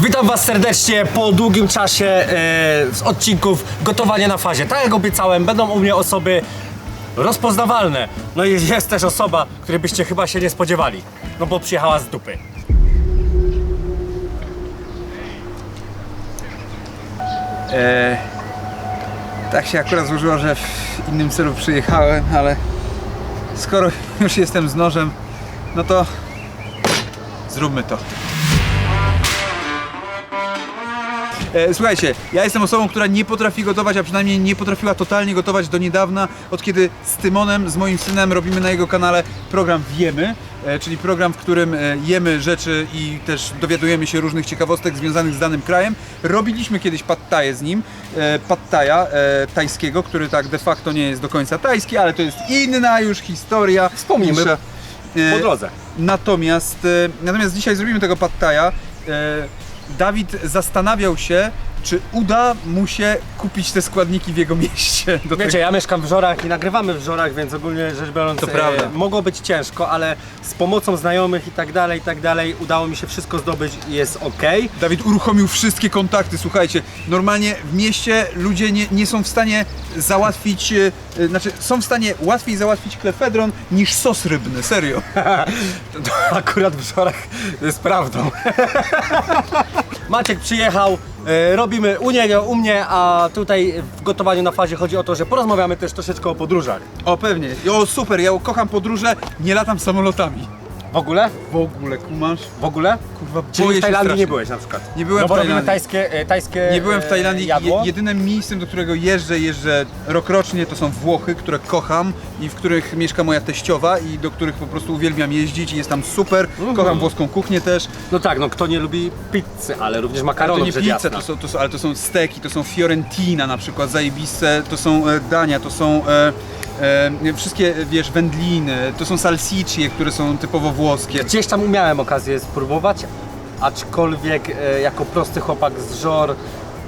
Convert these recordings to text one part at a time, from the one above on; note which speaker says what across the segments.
Speaker 1: Witam Was serdecznie po długim czasie e, z odcinków Gotowanie na fazie. Tak jak obiecałem, będą u mnie osoby rozpoznawalne. No i jest też osoba, której byście chyba się nie spodziewali. No bo przyjechała z dupy.
Speaker 2: E, tak się akurat złożyło, że w innym celu przyjechałem, ale skoro już jestem z nożem, no to zróbmy to. E, Słuchajcie, ja jestem osobą, która nie potrafi gotować, a przynajmniej nie potrafiła totalnie gotować do niedawna, od kiedy z Tymonem, z moim synem robimy na jego kanale program Wiemy, e, czyli program, w którym e, jemy rzeczy i też dowiadujemy się różnych ciekawostek związanych z danym krajem. Robiliśmy kiedyś thai z nim, e, e, tajskiego, który tak de facto nie jest do końca tajski, ale to jest inna już historia.
Speaker 1: Wspomnimy
Speaker 2: e,
Speaker 1: Po drodze.
Speaker 2: Natomiast, e, natomiast dzisiaj zrobimy tego. E, Dawid zastanawiał się, czy uda mu się kupić te składniki w jego mieście. Do
Speaker 1: Wiecie, ja mieszkam w Żorach i nagrywamy w Żorach, więc ogólnie rzecz biorąc
Speaker 2: To prawda.
Speaker 1: mogło być ciężko, ale z pomocą znajomych i tak dalej, i tak dalej udało mi się wszystko zdobyć i jest ok.
Speaker 2: Dawid uruchomił wszystkie kontakty, słuchajcie, normalnie w mieście ludzie nie, nie są w stanie załatwić, e, e, znaczy są w stanie łatwiej załatwić klefedron niż sos rybny, serio.
Speaker 1: To akurat w Żorach jest prawdą. Maciek przyjechał, e, robimy u niego, u mnie, a tutaj w gotowaniu na fazie chodzi o to, że porozmawiamy też troszeczkę o podróżach.
Speaker 2: O pewnie, o super, ja kocham podróże, nie latam samolotami.
Speaker 1: W ogóle?
Speaker 2: W ogóle, kumasz?
Speaker 1: W ogóle?
Speaker 2: Kurwa,
Speaker 1: Czyli
Speaker 2: boję
Speaker 1: w
Speaker 2: się
Speaker 1: Tajlandii
Speaker 2: strasznie.
Speaker 1: nie byłeś na przykład?
Speaker 2: Nie byłem
Speaker 1: no
Speaker 2: w
Speaker 1: bo robimy
Speaker 2: Tajlandii.
Speaker 1: tajskie, e, tajskie
Speaker 2: Nie byłem w
Speaker 1: e,
Speaker 2: Tajlandii.
Speaker 1: Jadło.
Speaker 2: Je, jedynym miejscem, do którego jeżdżę, jeżdżę rokrocznie, to są Włochy, które kocham i w których mieszka moja teściowa i do których po prostu uwielbiam jeździć i jest tam super.
Speaker 1: Mhm.
Speaker 2: Kocham włoską kuchnię też.
Speaker 1: No tak, no kto nie lubi pizzy, ale również
Speaker 2: Ale
Speaker 1: makaronów
Speaker 2: to nie
Speaker 1: rzecz
Speaker 2: pizza,
Speaker 1: jasna.
Speaker 2: to są, to są, ale to są steki, to są fiorentina na przykład, zajebiste, to są e, dania, to są e, wszystkie, wiesz, wędliny, to są salsiccie, które są typowo włoskie.
Speaker 1: Gdzieś tam miałem okazję spróbować, aczkolwiek e, jako prosty chłopak z Żor,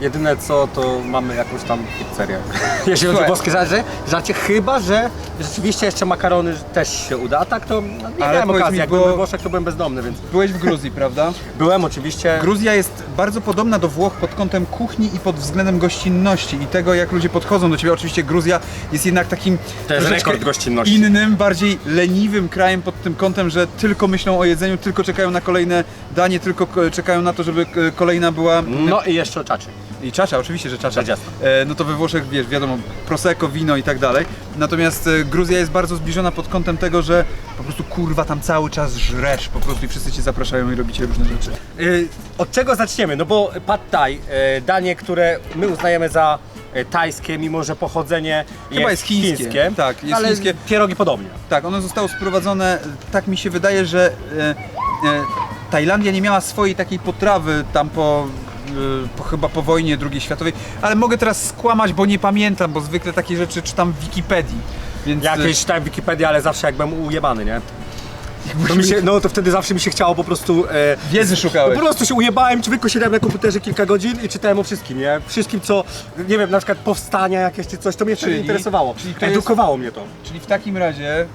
Speaker 1: jedyne co, to mamy jakąś tam pizzerię. Jeśli chodzi o
Speaker 2: Słuchaj.
Speaker 1: włoskie żarcie, żarcie, chyba że rzeczywiście jeszcze makarony też się uda, a tak to no, nie
Speaker 2: Ale
Speaker 1: miałem
Speaker 2: powiedz
Speaker 1: okazji,
Speaker 2: mi,
Speaker 1: jak
Speaker 2: bo-
Speaker 1: byłem we Włoszech to byłem bezdomny, więc
Speaker 2: Byłeś w Gruzji, prawda?
Speaker 1: byłem oczywiście...
Speaker 2: Gruzja jest bardzo podobna do Włoch pod kątem kuchni i pod względem gościnności i tego, jak ludzie podchodzą do ciebie. Oczywiście Gruzja jest jednak takim
Speaker 1: To jest
Speaker 2: troszeczkę
Speaker 1: rekord gościnności.
Speaker 2: innym, bardziej leniwym krajem pod tym kątem, że tylko myślą o jedzeniu, tylko czekają na kolejne danie, tylko ko- czekają na to, żeby k- kolejna była...
Speaker 1: No i jeszcze o czaczy.
Speaker 2: I czacza, oczywiście, że czacza. E, no to we Włoszech, wiesz, wiadomo, prosecco, wino i tak dalej. Natomiast e, Gruzja jest bardzo zbliżona pod kątem tego, że po prostu kurwa tam cały czas żresz po prostu i wszyscy cię zapraszają i robicie różne rzeczy.
Speaker 1: Y, Od czego zaczniemy? No bo pad thai, y, danie, które my uznajemy za y, tajskie, mimo że pochodzenie
Speaker 2: Chyba jest chińskie. Tak, jest
Speaker 1: ale
Speaker 2: chińskie.
Speaker 1: pierogi podobnie.
Speaker 2: Tak, ono zostało sprowadzone, tak mi się wydaje, że e, e, Tajlandia nie miała swojej takiej potrawy tam po, e, po chyba po wojnie II światowej, ale mogę teraz skłamać, bo nie pamiętam, bo zwykle takie rzeczy czytam w Wikipedii. Więc e,
Speaker 1: Jakieś czytałem Wikipedię, ale zawsze jak byłem ujebany, nie? To mi się, no to wtedy zawsze mi się chciało po prostu... E,
Speaker 2: wiedzy szukałeś.
Speaker 1: po prostu się ujebałem, człowieku siedziałem na komputerze kilka godzin i czytałem o wszystkim, nie? Wszystkim co, nie wiem, na przykład powstania jakieś czy coś, to mnie wtedy
Speaker 2: Czyli-
Speaker 1: interesowało.
Speaker 2: czyli to jest-
Speaker 1: Edukowało mnie to.
Speaker 2: Czyli w takim razie e,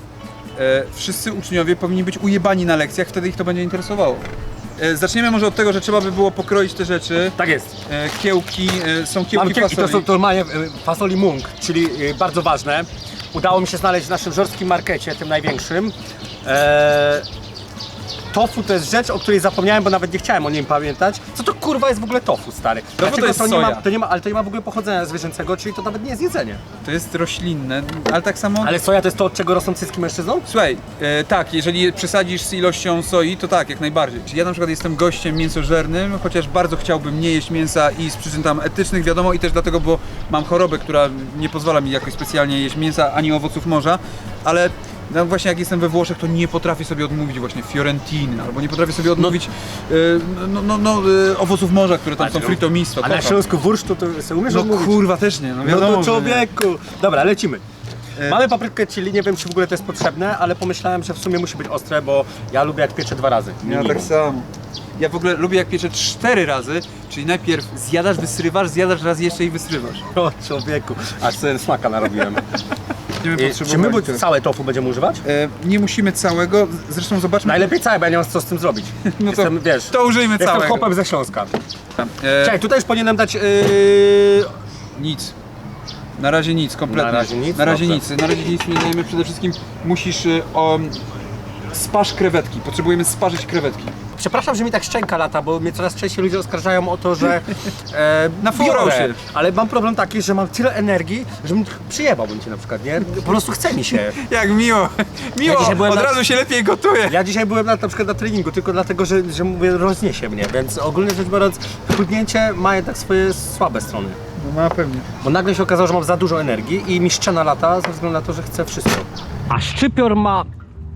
Speaker 2: wszyscy uczniowie powinni być ujebani na lekcjach, wtedy ich to będzie interesowało. E, zaczniemy może od tego, że trzeba by było pokroić te rzeczy.
Speaker 1: Tak jest.
Speaker 2: E, kiełki, e, są kiełki
Speaker 1: kiepki, to
Speaker 2: fasoli.
Speaker 1: są normalnie y, fasoli mung, czyli bardzo ważne. Udało mi się znaleźć w naszym żorskim markecie, tym największym. Tofu to jest rzecz, o której zapomniałem, bo nawet nie chciałem o nim pamiętać. Co to kurwa jest w ogóle tofu, stary? Dlaczego
Speaker 2: to jest
Speaker 1: nie ma,
Speaker 2: soja.
Speaker 1: to nie ma, ale to nie ma w ogóle pochodzenia zwierzęcego, czyli to nawet nie jest jedzenie.
Speaker 2: To jest roślinne, ale tak samo...
Speaker 1: Ale soja to jest to, od czego rosną cycki mężczyznom?
Speaker 2: Słuchaj, e, tak, jeżeli przesadzisz z ilością soi, to tak, jak najbardziej. Czyli ja na przykład jestem gościem mięsożernym, chociaż bardzo chciałbym nie jeść mięsa i z przyczyn tam etycznych, wiadomo, i też dlatego, bo mam chorobę, która nie pozwala mi jakoś specjalnie jeść mięsa ani owoców morza, ale no właśnie jak jestem we Włoszech, to nie potrafię sobie odmówić właśnie fiorentiny, albo nie potrafię sobie odmówić e, no, no, no, e, owoców morza, które tam są frito misto.
Speaker 1: A na
Speaker 2: kocham.
Speaker 1: Śląsku wursztu to sobie umiesz
Speaker 2: No
Speaker 1: odmówić?
Speaker 2: kurwa też nie, no
Speaker 1: No
Speaker 2: wiadomo, że nie.
Speaker 1: człowieku! Dobra, lecimy.
Speaker 2: E,
Speaker 1: Mamy paprykę chili, nie wiem czy w ogóle to jest potrzebne, ale pomyślałem, że w sumie musi być ostre, bo ja lubię jak pieczę dwa razy.
Speaker 2: Ja
Speaker 1: minimum.
Speaker 2: tak samo. Ja w ogóle lubię jak pieczę cztery razy, czyli najpierw zjadasz, wysrywasz, zjadasz raz jeszcze i wysrywasz.
Speaker 1: O człowieku, aż sobie smaka narobiłem.
Speaker 2: będziemy
Speaker 1: Y, Czy my bu- całe tofu będziemy używać?
Speaker 2: E, nie musimy całego, zresztą zobaczmy.
Speaker 1: Najlepiej całe, bo ja nie mam co z tym zrobić.
Speaker 2: No to,
Speaker 1: Jestem, wiesz,
Speaker 2: to użyjmy
Speaker 1: jestem
Speaker 2: całego.
Speaker 1: chłopem ze Śląska.
Speaker 2: E,
Speaker 1: Czekaj, tutaj już powinienem dać... Yy...
Speaker 2: Nic. Na razie nic, kompletnie.
Speaker 1: Na razie nic?
Speaker 2: Na razie
Speaker 1: Dobrze.
Speaker 2: nic. Na razie nic nie dajemy. Przede wszystkim musisz y, o, spasz krewetki. Potrzebujemy sparzyć krewetki.
Speaker 1: Przepraszam, że mi tak szczęka lata, bo mnie coraz częściej ludzie oskarżają o to, że e,
Speaker 2: Nafurał
Speaker 1: biorę,
Speaker 2: się.
Speaker 1: Ale mam problem taki, że mam tyle energii, że bym przyjebałbym cię na przykład, nie? Po prostu chce mi się.
Speaker 2: Jak miło. Miło.
Speaker 1: Ja dzisiaj byłem
Speaker 2: Od
Speaker 1: na-
Speaker 2: razu się lepiej gotuje.
Speaker 1: Ja dzisiaj byłem na, na przykład na treningu, tylko dlatego, że, że mówię, rozniesie mnie, więc ogólnie rzecz biorąc, chudnięcie ma jednak swoje słabe strony.
Speaker 2: No ma pewnie.
Speaker 1: Bo nagle się okazało, że mam za dużo energii i mi szczena lata ze względu na to, że chcę wszystko. A szczypior ma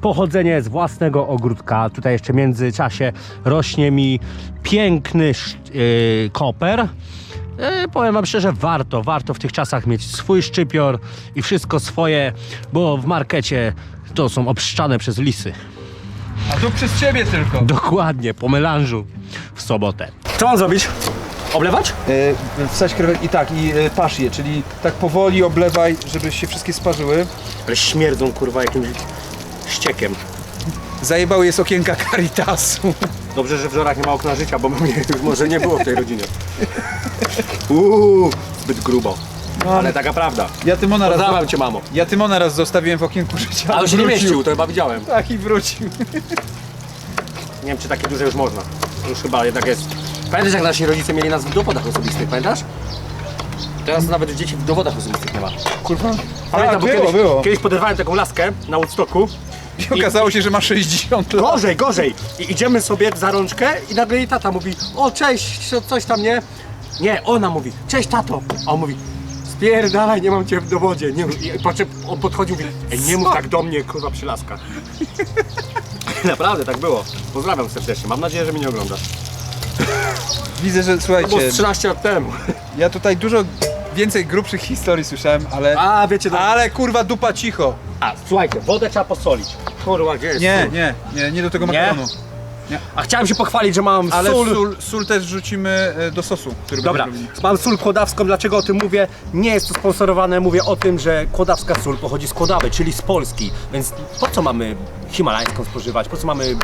Speaker 1: pochodzenie z własnego ogródka. Tutaj jeszcze w międzyczasie rośnie mi piękny yy, koper. Yy, powiem wam szczerze, warto, warto w tych czasach mieć swój szczypior i wszystko swoje, bo w markecie to są obszczane przez lisy.
Speaker 2: A tu przez ciebie tylko.
Speaker 1: Dokładnie, po melanżu w sobotę. Co mam zrobić? Oblewać?
Speaker 2: E, wsadź krewetki i tak, i e, pasz je, czyli tak powoli oblewaj, żeby się wszystkie sparzyły.
Speaker 1: Ale śmierdzą kurwa jakimś ściekiem.
Speaker 2: Zajebały jest okienka Caritasu.
Speaker 1: Dobrze, że w żorach nie ma okna życia, bo mnie już może nie było w tej rodzinie. Uuu, zbyt grubo. Ale taka prawda.
Speaker 2: Ja Tymona raz,
Speaker 1: Pozdrawiam cię, mamo.
Speaker 2: ja Tymona raz zostawiłem w okienku życia.
Speaker 1: Ale się nie
Speaker 2: wrócił.
Speaker 1: mieścił, to chyba widziałem.
Speaker 2: Tak i wrócił.
Speaker 1: Nie wiem, czy takie duże już można. Już chyba jednak jest. Pamiętasz, jak nasi rodzice mieli nas w dowodach osobistych, pamiętasz? Teraz nawet dzieci w dowodach osobistych nie ma.
Speaker 2: Kurwa.
Speaker 1: Pamiętam, bo
Speaker 2: było,
Speaker 1: kiedyś, kiedyś poderwałem taką laskę na Woodstocku.
Speaker 2: I okazało się, że ma 60 lat.
Speaker 1: Gorzej, gorzej. I idziemy sobie za rączkę i nagle jej tata mówi, o cześć, co- coś tam, nie? Nie, ona mówi, cześć tato. A on mówi, spierdalaj, nie mam cię w dowodzie. Nie, mów- I czym on podchodził i mówi, Ej, nie mów tak do mnie, kurwa, przy laskach. Naprawdę, tak było. Pozdrawiam serdecznie, mam nadzieję, że mnie nie oglądasz.
Speaker 2: Widzę, że
Speaker 1: To było
Speaker 2: słuchajcie,
Speaker 1: z 13 lat temu.
Speaker 2: ja tutaj dużo więcej grubszych historii słyszałem, ale...
Speaker 1: A, wiecie, no...
Speaker 2: Ale kurwa dupa cicho.
Speaker 1: A, słuchajcie, wodę trzeba posolić. Kurwa, gdzie jest
Speaker 2: Nie,
Speaker 1: sól?
Speaker 2: nie, nie, nie do tego
Speaker 1: Nie?
Speaker 2: makaronu.
Speaker 1: A chciałem się pochwalić, że mam
Speaker 2: Ale
Speaker 1: sól.
Speaker 2: sól, sól też wrzucimy e, do sosu, który
Speaker 1: Dobra,
Speaker 2: będziemy robili.
Speaker 1: mam sól kłodawską, dlaczego o tym mówię? Nie jest to sponsorowane, mówię o tym, że kłodawska sól pochodzi z Kłodawy, czyli z Polski, więc po co mamy himalajską spożywać, po co mamy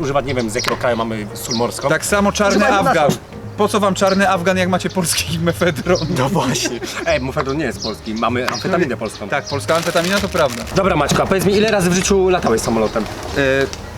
Speaker 1: używać, nie wiem z jakiego kraju mamy sól morską?
Speaker 2: Tak samo czarny
Speaker 1: Używajmy
Speaker 2: Afgan.
Speaker 1: naszą.
Speaker 2: Po co wam czarny Afgan, jak macie polski mefedron?
Speaker 1: No właśnie. Ej, mufedron nie jest polski, mamy amfetaminę polską.
Speaker 2: Tak, polska amfetamina to prawda.
Speaker 1: Dobra Maćko, a powiedz mi, ile razy w życiu latałeś samolotem?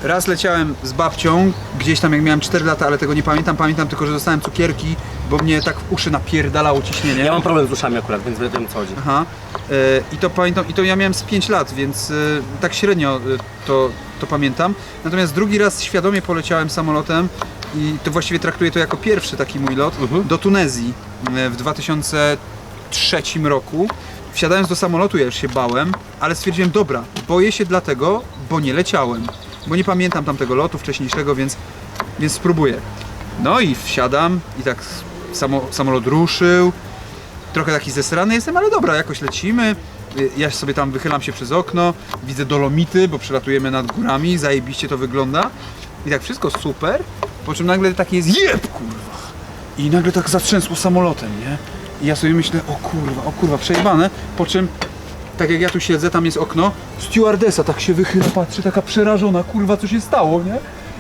Speaker 2: E, raz leciałem z babcią, gdzieś tam jak miałem 4 lata, ale tego nie pamiętam. Pamiętam tylko, że dostałem cukierki, bo mnie tak w uszy napierdalało ciśnienie.
Speaker 1: Ja mam problem z uszami akurat, więc wiem co chodzi.
Speaker 2: Aha. E, I to pamiętam, i to ja miałem z 5 lat, więc e, tak średnio e, to, to pamiętam. Natomiast drugi raz świadomie poleciałem samolotem i to właściwie traktuję to jako pierwszy taki mój lot
Speaker 1: Mhm.
Speaker 2: do Tunezji e, w 2003 roku. Wsiadając do samolotu ja już się bałem, ale stwierdziłem, dobra, boję się dlatego, bo nie leciałem. Bo nie pamiętam tamtego lotu wcześniejszego, więc, więc spróbuję. No i wsiadam i tak samo, samolot ruszył, trochę taki zesrany jestem, ale dobra, jakoś lecimy. Y, Ja sobie tam wychylam się przez okno, widzę dolomity, bo przelatujemy nad górami, zajebiście to wygląda. I tak wszystko super, po czym nagle taki jest jeb, kurwa. I nagle tak zatrzęsło samolotem, nie? I ja sobie myślę, o kurwa, o kurwa, przejebane, po czym tak jak ja tu siedzę, tam jest okno, stewardesa tak się wychyla, patrzy, taka przerażona, kurwa, co się stało, nie?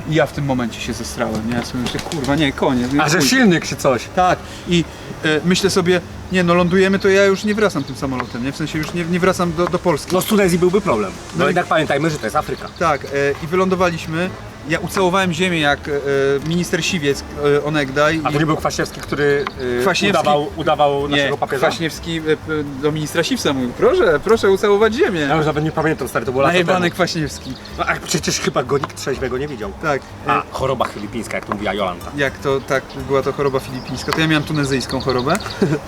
Speaker 2: I ja w tym momencie się zestrałem, nie? Ja sobie myślę, kurwa, nie, koniec. nie,
Speaker 1: A że
Speaker 2: chuj.
Speaker 1: silnik czy coś?
Speaker 2: Tak, i e, myślę sobie, nie no lądujemy, to ja już nie wracam tym samolotem, nie? W sensie już nie, nie wracam do, do Polski.
Speaker 1: No z Tunezji byłby problem. No,
Speaker 2: No i-
Speaker 1: jednak pamiętajmy, że to jest Afryka.
Speaker 2: Tak, e, i wylądowaliśmy. Ja ucałowałem ziemię jak e, minister Siwiec e, onegdaj.
Speaker 1: A to nie był Kwaśniewski, który y,
Speaker 2: Kwaśniewski-
Speaker 1: udawał, udawał
Speaker 2: nie,
Speaker 1: naszego papieża?
Speaker 2: Kwaśniewski e, p- do ministra Siwca mówił, proszę, proszę ucałować ziemię.
Speaker 1: Ja już nawet nie pamiętam, stary, to było lata
Speaker 2: Najebany
Speaker 1: temu.
Speaker 2: Kwaśniewski.
Speaker 1: No, a przecież chyba go nikt trzeźwego nie widział.
Speaker 2: Tak. e,
Speaker 1: A, choroba filipińska, jak to mówiła Jolanta.
Speaker 2: jak to tak była to choroba filipińska, to ja miałem tunezyjską chorobę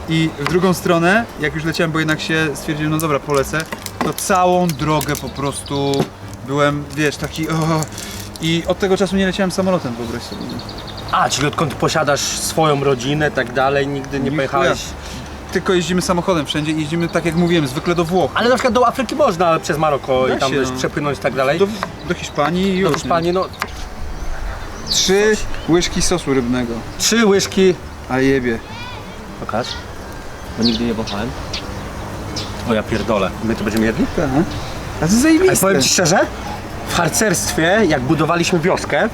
Speaker 2: i w drugą stronę, jak już leciałem, bo jednak się stwierdziłem, no dobra, polecę, to całą drogę po prostu byłem, wiesz, taki o, i od tego czasu nie leciałem samolotem, wyobraź sobie.
Speaker 1: A, czyli odkąd posiadasz swoją rodzinę, tak dalej, nigdy nie
Speaker 2: Ni
Speaker 1: pojechałeś...
Speaker 2: Tylko jeździmy samochodem wszędzie i jeździmy tak jak mówiłem, zwykle do Włoch.
Speaker 1: Ale na przykład do Afryki można przez Maroko
Speaker 2: Da
Speaker 1: i tam
Speaker 2: się,
Speaker 1: wiesz,
Speaker 2: no.
Speaker 1: przepłynąć i tak dalej.
Speaker 2: Do, do Hiszpanii i
Speaker 1: Do
Speaker 2: już.
Speaker 1: Hiszpanii, no?
Speaker 2: Trzy łyżki sosu rybnego.
Speaker 1: trzy łyżki...
Speaker 2: A jebie.
Speaker 1: Pokaż. Bo nigdy nie wąchałem. O ja pierdolę. My to będziemy jedli?
Speaker 2: Tak. A to
Speaker 1: Ale
Speaker 2: zajebiste.
Speaker 1: powiem Ci szczerze, w harcerstwie, jak budowaliśmy wioskę,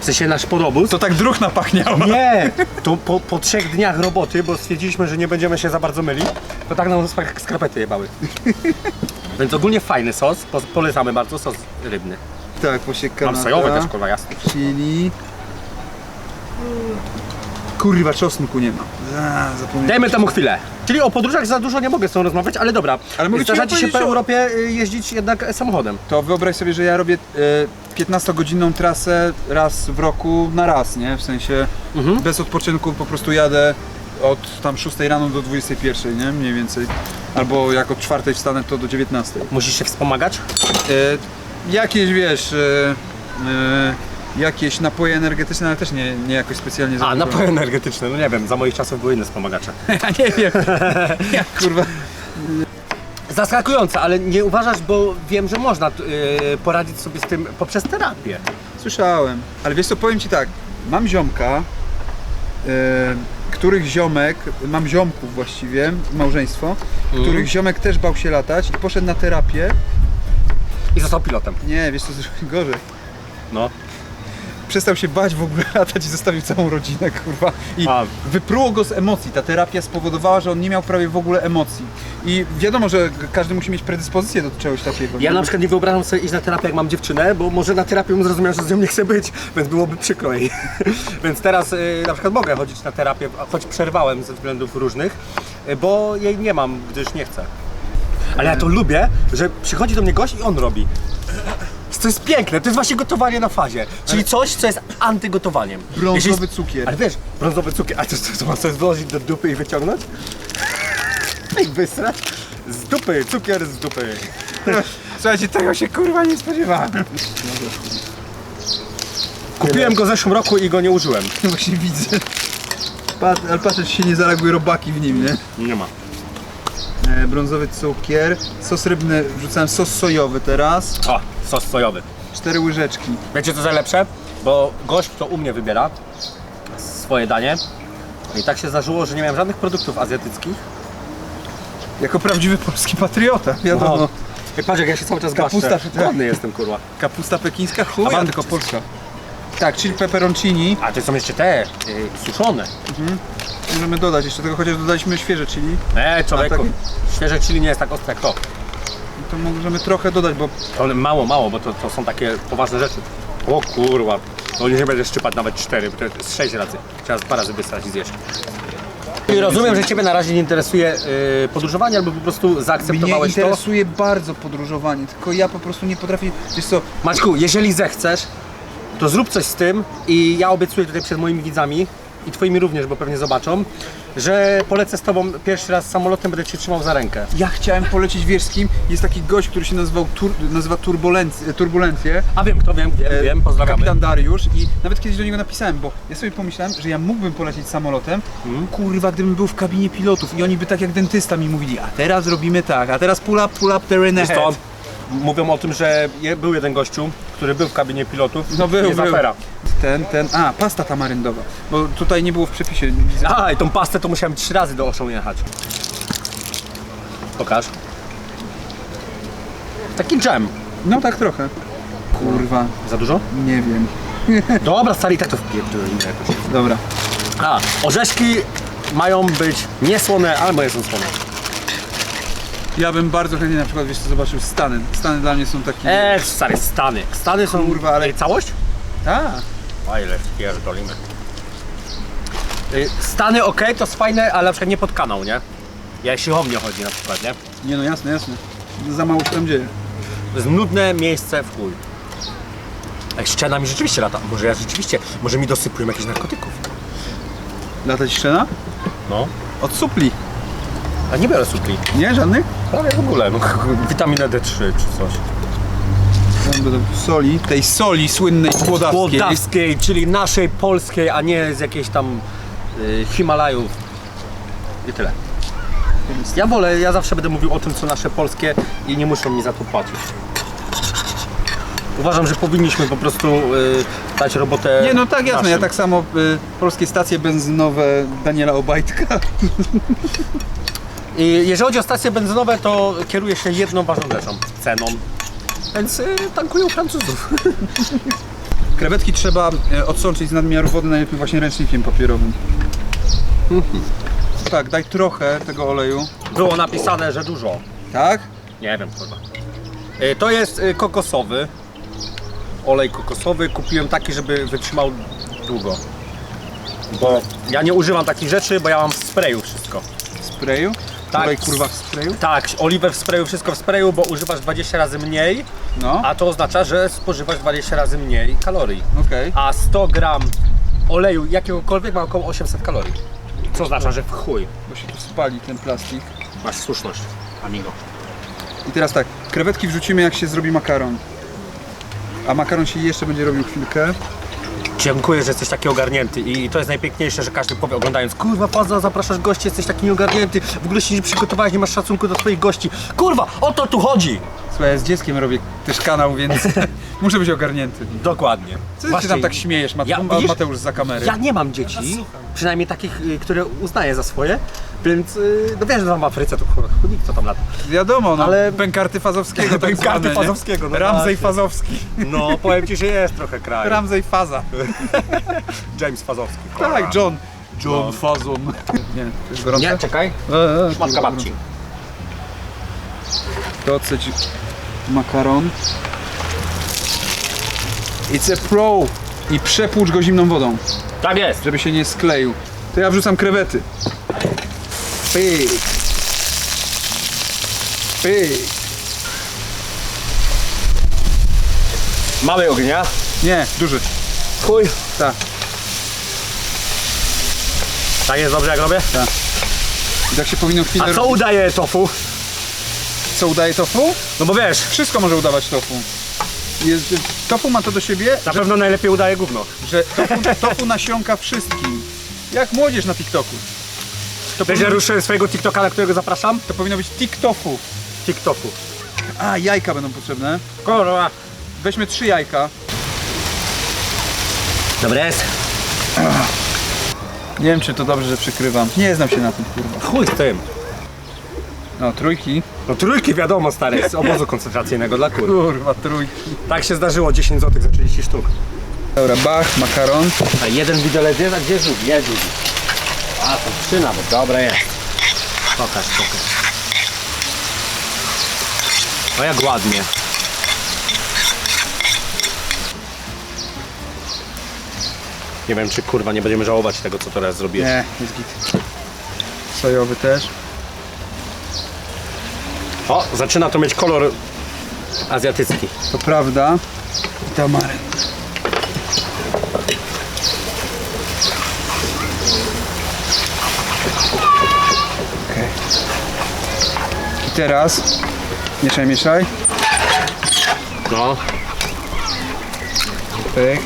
Speaker 1: w sensie nasz podobóz,
Speaker 2: To tak druch napachniało.
Speaker 1: Nie! To po, po trzech dniach roboty, bo stwierdziliśmy, że nie będziemy się za bardzo myli, to tak nam jak skarpety jebały. Więc ogólnie fajny sos, po, polecamy bardzo sos rybny.
Speaker 2: Tak, właśnie Kanada,
Speaker 1: Mam sojowy też, kurwa, jasne.
Speaker 2: chili. Kurwa, czosnku nie ma. A, zapomniałem.
Speaker 1: Dajmy temu chwilę. Czyli o podróżach za dużo nie mogę z tą rozmawiać, ale dobra.
Speaker 2: Ale mogę ci
Speaker 1: Zdarza Ci się po
Speaker 2: o-
Speaker 1: Europie y, jeździć jednak samochodem.
Speaker 2: To wyobraź sobie, że ja robię e, 15-godzinną trasę raz w roku na raz, nie? W sensie
Speaker 1: Mhm.
Speaker 2: bez odpoczynku po prostu jadę od tam 6 rano do 21, nie? Mniej więcej. Albo jak od 4 wstanę, to do 19.
Speaker 1: Musisz się wspomagać?
Speaker 2: E, jakieś, wiesz, e, e, jakieś napoje energetyczne, ale też nie, nie jakoś specjalnie
Speaker 1: A, napoje energetyczne, no nie wiem, za moich czasów były inne wspomagacze.
Speaker 2: Ja nie wiem. Jak kurwa.
Speaker 1: Zaskakujące, ale nie uważasz, bo wiem, że można y, poradzić sobie z tym poprzez terapię.
Speaker 2: Słyszałem. Ale wiesz co, powiem ci tak. Mam ziomka, e, których ziomek, mam ziomków właściwie, małżeństwo, których ziomek też bał się latać i poszedł na terapię.
Speaker 1: I został pilotem.
Speaker 2: Nie, wiesz co, gorzej.
Speaker 1: No.
Speaker 2: Przestał się bać w ogóle latać i zostawił całą rodzinę, kurwa. I
Speaker 1: A.
Speaker 2: wypruło go z emocji. Ta terapia spowodowała, że on nie miał prawie w ogóle emocji. I wiadomo, że każdy musi mieć predyspozycję do czegoś takiego.
Speaker 1: Ja na przykład nie wyobrażam sobie iść na terapię, jak mam dziewczynę, bo może na terapię bym zrozumiał, że z nią nie chcę być, więc byłoby przykro jej. więc teraz y, na przykład mogę chodzić na terapię, choć przerwałem ze względów różnych, y, bo jej nie mam, gdyż nie chcę. Ale ja to lubię, że przychodzi do mnie gość i on robi. To jest piękne, to jest właśnie gotowanie na fazie. Czyli coś, co jest antygotowaniem.
Speaker 2: Brązowy
Speaker 1: Jeżeli-
Speaker 2: cukier.
Speaker 1: Ale wiesz, brązowy cukier, a to, to, to masz coś włożyć do dupy i wyciągnąć? I wysrać? Z dupy, cukier z dupy.
Speaker 2: Słuchajcie, tego się kurwa nie spodziewałem.
Speaker 1: Kupiłem go w zeszłym roku i go nie użyłem.
Speaker 2: Właśnie widzę. Pat, ale patrzę, czy się nie zareagują robaki w nim, nie?
Speaker 1: Nie ma.
Speaker 2: E, brązowy cukier, sos rybny, wrzucałem sos sojowy teraz,
Speaker 1: O, sos sojowy.
Speaker 2: cztery łyżeczki.
Speaker 1: Wiecie co najlepsze? Bo gość to u mnie wybiera swoje danie. I tak się zdarzyło, że nie miałem żadnych produktów azjatyckich.
Speaker 2: Jako prawdziwy polski patriota, wiadomo.
Speaker 1: I patrz jak ja się cały czas
Speaker 2: Kapusta.
Speaker 1: Głodny jestem kurwa.
Speaker 2: Kapusta pekińska, chuj,
Speaker 1: A
Speaker 2: a tylko polska. Tak, czyli pepperoncini.
Speaker 1: A to są jeszcze te, y, suszone.
Speaker 2: Możemy dodać jeszcze tego, chociaż dodaliśmy świeże chili.
Speaker 1: E, człowieku, świeże chili nie jest tak ostre jak to.
Speaker 2: To możemy trochę dodać, bo
Speaker 1: To mało, mało, bo to, to są takie poważne rzeczy. O kurwa, no nie będę szczypać nawet cztery, bo to jest sześć razy. Trzeba dwa razy wysrać i zjeść. I rozumiem, że Ciebie na razie nie interesuje y, podróżowanie, albo po prostu
Speaker 2: mnie
Speaker 1: zaakceptowałeś to.
Speaker 2: interesuje bardzo podróżowanie, tylko ja po prostu nie potrafię, wiesz co,
Speaker 1: Maćku, jeżeli zechcesz, to zrób coś z tym i ja obiecuję tutaj przed moimi widzami i twoimi również, bo pewnie zobaczą, że polecę z tobą pierwszy raz samolotem, będę cię trzymał za rękę.
Speaker 2: ja chciałem polecieć wiesz z kim, jest taki gość, który się nazywał tur, nazywa Turbulencje, Turbulencje,
Speaker 1: A wiem kto, wiem, wiem,
Speaker 2: E,
Speaker 1: wiem, pozdrawiamy.
Speaker 2: Kapitan Dariusz i nawet kiedyś do niego napisałem, bo ja sobie pomyślałem, że ja mógłbym polecieć samolotem,
Speaker 1: Mhm.
Speaker 2: kurwa, gdybym był w kabinie pilotów i oni by tak jak dentysta mi mówili, a teraz robimy tak, a teraz pull up, pull up, terrain ahead.
Speaker 1: Mówią o tym, że je, był jeden gościu, który był w kabinie pilotów.
Speaker 2: No był,
Speaker 1: jest
Speaker 2: był.
Speaker 1: afera.
Speaker 2: Ten, ten, a, pasta tamaryndowa, bo tutaj nie było w przepisie.
Speaker 1: A, i tą pastę to musiałem trzy razy do Oszą jechać. Pokaż. Taki dżem.
Speaker 2: No tak trochę. Kurwa,
Speaker 1: Za dużo?
Speaker 2: nie wiem.
Speaker 1: Dobra, stary, i tak to wpierdolimy jakoś.
Speaker 2: Dobra.
Speaker 1: A, orzeszki mają być niesłone, ale moje są słone.
Speaker 2: Ja bym bardzo chętnie na przykład, wiesz co, zobaczył Stany. Stany dla mnie są takie...
Speaker 1: Eee, stary, Stany. Stany są...
Speaker 2: Kurwa, ale-
Speaker 1: Ej, Całość?
Speaker 2: A,
Speaker 1: A ile pierdolimy. Y, Stany ok, to jest fajne, ale na przykład nie pod kanał, nie? Jak siłownie chodzi na przykład, nie?
Speaker 2: nie no jasne, jasne. Za mało się tam dzieje.
Speaker 1: To jest nudne miejsce w chuj. Ej, szczena mi rzeczywiście lata. Może ja rzeczywiście, może mi dosypują jakichś narkotyków.
Speaker 2: Latać szczena?
Speaker 1: No.
Speaker 2: Od supli.
Speaker 1: A nie biorę supli.
Speaker 2: Nie, żadnych?
Speaker 1: Prawie w ogóle, no, witaminę D3 czy coś.
Speaker 2: Soli, tej soli słynnej kłodawskiej.
Speaker 1: Mołdawskiej, czyli naszej polskiej, a nie z jakiejś tam y, Himalajów. I tyle. Ja wolę, ja zawsze będę mówił o tym, co nasze polskie i nie muszą mi za to płacić. Uważam, że powinniśmy po prostu y, dać robotę.
Speaker 2: Nie no tak jasne, ja
Speaker 1: naszym.
Speaker 2: tak samo y, polskie stacje benzynowe Daniela Obajtka.
Speaker 1: I jeżeli chodzi o stacje benzynowe, to kieruję się jedną ważną rzeczą ceną. Więc y, tankuję u Francuzów.
Speaker 2: Krewetki trzeba e, odsączyć z nadmiaru wody, najlepiej właśnie ręcznikiem papierowym. Tak, daj trochę tego oleju.
Speaker 1: Było napisane, że dużo.
Speaker 2: Tak?
Speaker 1: Nie wiem, kurwa. Y, To jest y, kokosowy. Olej kokosowy. Kupiłem taki, żeby wytrzymał długo. Bo ja nie używam takich rzeczy, bo ja mam w sprayu wszystko.
Speaker 2: W sprayu?
Speaker 1: Tak.
Speaker 2: Tutaj kurwa w sprayu?
Speaker 1: Tak, oliwę w sprayu, wszystko w sprayu, bo używasz 20 razy mniej,
Speaker 2: No,
Speaker 1: a to oznacza, że spożywasz 20 razy mniej kalorii.
Speaker 2: okej.
Speaker 1: A 100 gram oleju jakiegokolwiek ma około 800 kalorii. Co oznacza, że w chuj.
Speaker 2: Bo się tu spali ten plastik.
Speaker 1: Masz słuszność, amigo.
Speaker 2: I teraz tak, krewetki wrzucimy jak się zrobi makaron. A makaron się jeszcze będzie robił chwilkę.
Speaker 1: Dziękuję, że jesteś taki ogarnięty i to jest najpiękniejsze, że każdy powie oglądając Kurwa, Faza, zapraszasz gości, jesteś taki nieogarnięty W ogóle się nie przygotowałeś, nie masz szacunku do twoich gości Kurwa, o to tu chodzi!
Speaker 2: Słuchaj, ja z dzieckiem robię też kanał, więc muszę być ogarnięty.
Speaker 1: Dokładnie
Speaker 2: Co ty się tam tak śmiejesz, Mate-
Speaker 1: Ja- widzisz?
Speaker 2: Mateusz, za kamery?
Speaker 1: Ja nie mam dzieci, przynajmniej takich, y, które uznaję za swoje Więc, y, no wiesz, że tam w Afryce to kurwa, nikt co tam lata
Speaker 2: Wiadomo, no,
Speaker 1: Ale-
Speaker 2: pękarty Fazowskiego tak
Speaker 1: Pękarty
Speaker 2: zwane, nie?
Speaker 1: Fazowskiego, no
Speaker 2: Ramzej
Speaker 1: właśnie.
Speaker 2: Fazowski.
Speaker 1: No, powiem ci, że jest trochę kraj
Speaker 2: Ramzej Faza.
Speaker 1: James Fazowski
Speaker 2: Tak, John. John
Speaker 1: No.
Speaker 2: Fazon. Nie, to jest gorące?
Speaker 1: Nie, czekaj,
Speaker 2: E, e,
Speaker 1: matka
Speaker 2: kurwa,
Speaker 1: babci
Speaker 2: makaron. It's a pro. I przepłucz go zimną wodą,
Speaker 1: Tak jest
Speaker 2: żeby się nie skleił. To ja wrzucam krewety. Pyk. Pyk.
Speaker 1: Mały ognia
Speaker 2: Nie, duży.
Speaker 1: Chuj
Speaker 2: Tak,
Speaker 1: Tak jest dobrze jak robię?
Speaker 2: tak. I tak się powinno chwilę
Speaker 1: A co
Speaker 2: robić.
Speaker 1: udaje tofu?
Speaker 2: co udaje tofu?
Speaker 1: No bo wiesz,
Speaker 2: Wszystko może udawać tofu. Jest, tofu ma to do siebie,
Speaker 1: na pewno najlepiej udaje gówno.
Speaker 2: że tofu, tofu nasiąka wszystkim. Jak młodzież na TikToku. To
Speaker 1: Wiesz,
Speaker 2: powinno,
Speaker 1: ruszyłem swojego TikToka, na którego zapraszam?
Speaker 2: to powinno być TikTofu.
Speaker 1: TikToku.
Speaker 2: A, jajka będą potrzebne.
Speaker 1: Kurwa.
Speaker 2: Weźmy trzy jajka.
Speaker 1: Dobre jest.
Speaker 2: Nie wiem, czy to dobrze, że przykrywam. Nie znam się na tym, kurwa.
Speaker 1: Chuj z tym.
Speaker 2: No, trójki.
Speaker 1: No trójki wiadomo, stary, z obozu koncentracyjnego dla kur.
Speaker 2: Kurwa, trójki.
Speaker 1: Tak się zdarzyło, 10 zł za 30 sztuk.
Speaker 2: Dobra, bach, makaron.
Speaker 1: A jeden widelec jest, a gdzie? Jest drugi. A, to trzy nawet, dobre jest. Pokaż, pokaż. O jak ładnie. Nie wiem, czy kurwa nie będziemy żałować tego, co teraz zrobiłeś.
Speaker 2: Nie, jest git. Sojowy też.
Speaker 1: O, zaczyna to mieć kolor azjatycki.
Speaker 2: To prawda. I tamary. Okej. Teraz mieszaj, mieszaj.
Speaker 1: No,
Speaker 2: Pyk.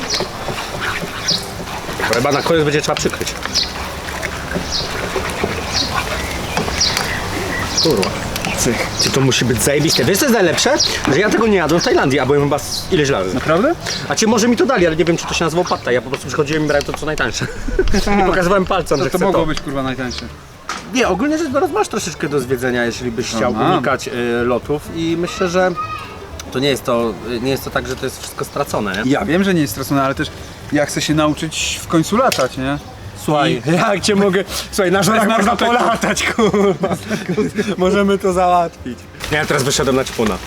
Speaker 1: chyba na koniec będzie trzeba przykryć. Kurwa.
Speaker 2: Cyk.
Speaker 1: Czy to musi być zajebiste? Wiesz co jest najlepsze? Że ja tego nie jadłem w Tajlandii, a byłem chyba z ileś razy.
Speaker 2: Naprawdę?
Speaker 1: A ci może mi to dali, ale nie wiem czy to się nazywało patta. Ja po prostu przychodziłem i brałem to co najtańsze. I pokazywałem palcem,
Speaker 2: To,
Speaker 1: że
Speaker 2: to
Speaker 1: chcę
Speaker 2: mogło
Speaker 1: to.
Speaker 2: być kurwa najtańsze.
Speaker 1: Nie, ogólnie rzecz biorąc masz troszeczkę do zwiedzenia, jeśli byś chciał
Speaker 2: mam.
Speaker 1: unikać y, lotów i myślę, że to nie jest to, nie jest to tak, że to jest wszystko stracone, nie?
Speaker 2: Ja wiem, że nie jest stracone, ale też ja chcę się nauczyć w końcu latać, nie?
Speaker 1: Słuchaj, jak cię mogę... Słuchaj, na
Speaker 2: Bez
Speaker 1: można polatać, kurwa. Możemy to załatwić. Ja teraz wyszedłem na ćpuna,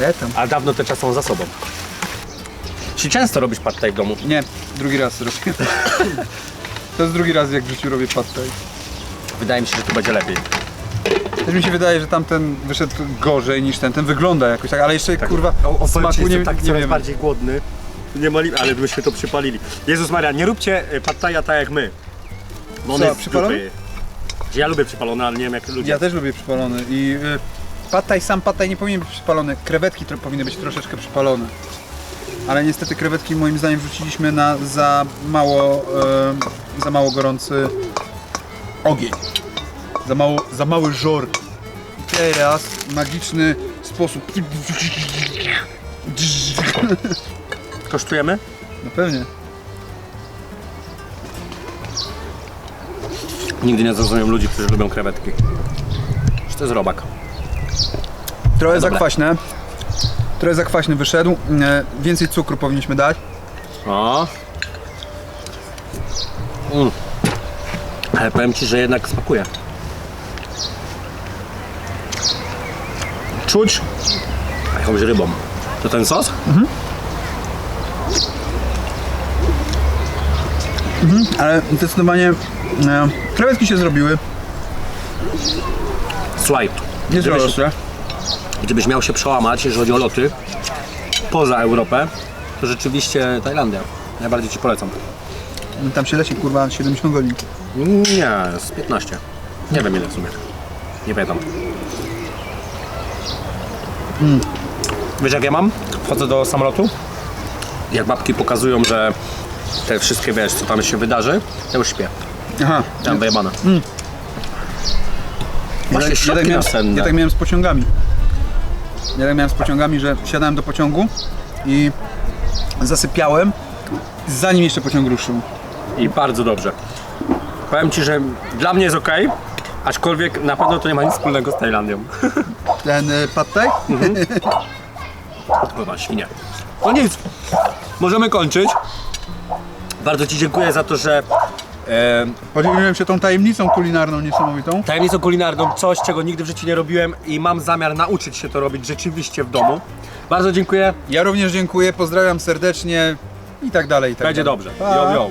Speaker 2: Nie tam.
Speaker 1: a dawno te czasy są za sobą. Czy często robisz pad thai w domu?
Speaker 2: Nie, drugi raz robię. To jest drugi raz jak w życiu robię pad thai.
Speaker 1: Wydaje mi się, że tu będzie lepiej.
Speaker 2: Też mi się wydaje, że tamten wyszedł gorzej niż ten. Ten wygląda jakoś tak, ale jeszcze kurwa
Speaker 1: O,
Speaker 2: smaku nie,
Speaker 1: tak
Speaker 2: nie
Speaker 1: coraz
Speaker 2: wiemy.
Speaker 1: bardziej głodny. Nie mali, ale byśmy to przypalili. Jezus Maria, nie róbcie y, pad thai'a tak jak my. Bo on
Speaker 2: Co,
Speaker 1: jest z
Speaker 2: przypalony?
Speaker 1: dupy. Ja lubię przypalone, ale nie wiem jak ludzie.
Speaker 2: Ja też lubię przypalony i y, pad thai, sam pad thai nie powinien być przypalony. Krewetki tro, powinny być troszeczkę przypalone. Ale niestety krewetki moim zdaniem wrzuciliśmy na za mało, y, za mało gorący ogień. Za, mało, za mały żor. I teraz magiczny sposób.
Speaker 1: Kosztujemy?
Speaker 2: No pewnie.
Speaker 1: Nigdy nie zrozumiem ludzi, którzy lubią krewetki. Że To jest robak.
Speaker 2: Trochę
Speaker 1: Dobra.
Speaker 2: zakwaśne. Trochę zakwaśny wyszedł. E, Więcej cukru powinniśmy dać.
Speaker 1: O. Mm. Ale powiem Ci, że jednak smakuje. Czuć jakąś rybą. To ten sos?
Speaker 2: Ale zdecydowanie e, krewetki się zrobiły.
Speaker 1: Słuchaj,
Speaker 2: Nie
Speaker 1: gdybyś, gdybyś miał się przełamać, jeżeli chodzi o loty poza Europę, to rzeczywiście Tajlandia. Najbardziej Ci polecam.
Speaker 2: Tam się leci kurwa 70 godzin.
Speaker 1: Nie, z 15. Nie wiem ile w sumie. Nie pamiętam. Wiesz jak ja mam? Wchodzę do samolotu. Jak babki pokazują, że te wszystkie wiesz, co tam się wydarzy, to już śpię.
Speaker 2: Aha.
Speaker 1: Tam wyjebane. Właśnie
Speaker 2: ja,
Speaker 1: środki
Speaker 2: tak miałem, ja tak miałem z pociągami. Ja tak miałem z pociągami, że siadałem do pociągu i zasypiałem, zanim jeszcze pociąg ruszył.
Speaker 1: I bardzo dobrze. Powiem Ci, że dla mnie jest ok, aczkolwiek na pewno to nie ma nic wspólnego z Tajlandią.
Speaker 2: Ten y, pad thai?
Speaker 1: Chyba świnia. No nic, możemy kończyć. Bardzo Ci dziękuję za to, że e,
Speaker 2: Podzieliłem się tą tajemnicą kulinarną niesamowitą.
Speaker 1: tajemnicą kulinarną, coś czego nigdy w życiu nie robiłem i mam zamiar nauczyć się to robić rzeczywiście w domu. Bardzo dziękuję,
Speaker 2: Ja również dziękuję, pozdrawiam serdecznie i tak dalej. I tak
Speaker 1: będzie
Speaker 2: dalej.
Speaker 1: dobrze.
Speaker 2: Pa.
Speaker 1: Yo.